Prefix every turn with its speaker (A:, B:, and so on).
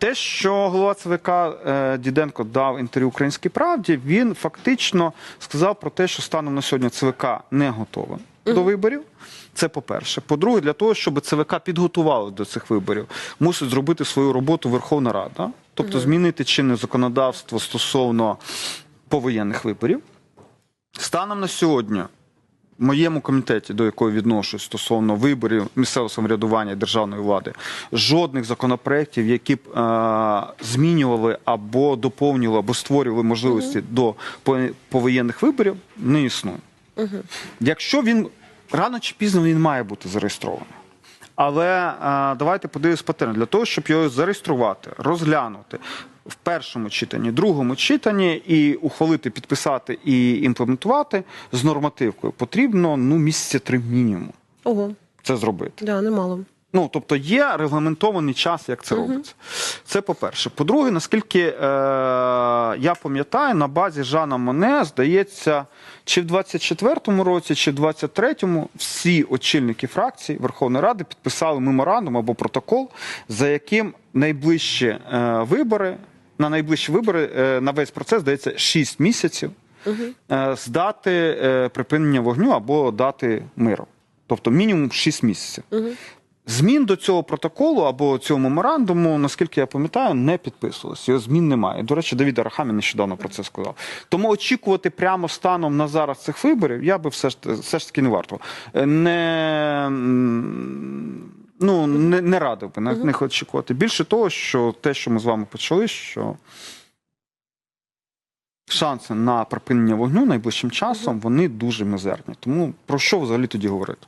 A: Те, що голова ЦВК е, Діденко дав інтерв'ю Українській правді, він фактично сказав про те, що станом на сьогодні ЦВК не готове до виборів. Це по-перше. По-друге, для того, щоб ЦВК підготували до цих виборів, мусить зробити свою роботу Верховна Рада, тобто змінити чинне законодавство стосовно повоєнних виборів. Станом на сьогодні моєму комітеті, до якого відношусь стосовно виборів місцевого самоврядування державної влади, жодних законопроєктів, які б е, змінювали або доповнювали, або створювали можливості до повоєнних виборів, не існує. Якщо він рано чи пізно він має бути зареєстрований. Але е, давайте подивимось патерн. Для того, щоб його зареєструвати, розглянути в першому читанні, другому читанні і ухвалити, підписати і імплементувати з нормативкою, потрібно ну місяця три мінімум
B: Ого,
A: це зробити.
B: да, немало.
A: Ну, тобто є регламентований час, як це робиться. Це по-перше. По-друге, наскільки е, я пам'ятаю, на базі Жана Моне, здається, чи в 24-му році, чи в 23-му всі очільники фракцій Верховної Ради підписали меморандум або протокол, за яким найближчі е, вибори, на найближчі вибори е, на весь процес здається 6 місяців е, з дати е, припинення вогню або дати миру. Тобто мінімум 6 місяців. Змін до цього протоколу або цього меморандуму, наскільки я пам'ятаю, не підписувалось. Його змін немає. До речі, Давід Арахамін нещодавно про це сказав. Тому очікувати прямо станом на зараз цих виборів я би все ж все ж таки не варто. Е, Не, ну, не, не радив би на них очікувати. Більше того, що те, що ми з вами почали, що шанси на припинення вогню найближчим часом вони дуже мізерні. Тому про що взагалі тоді говорити?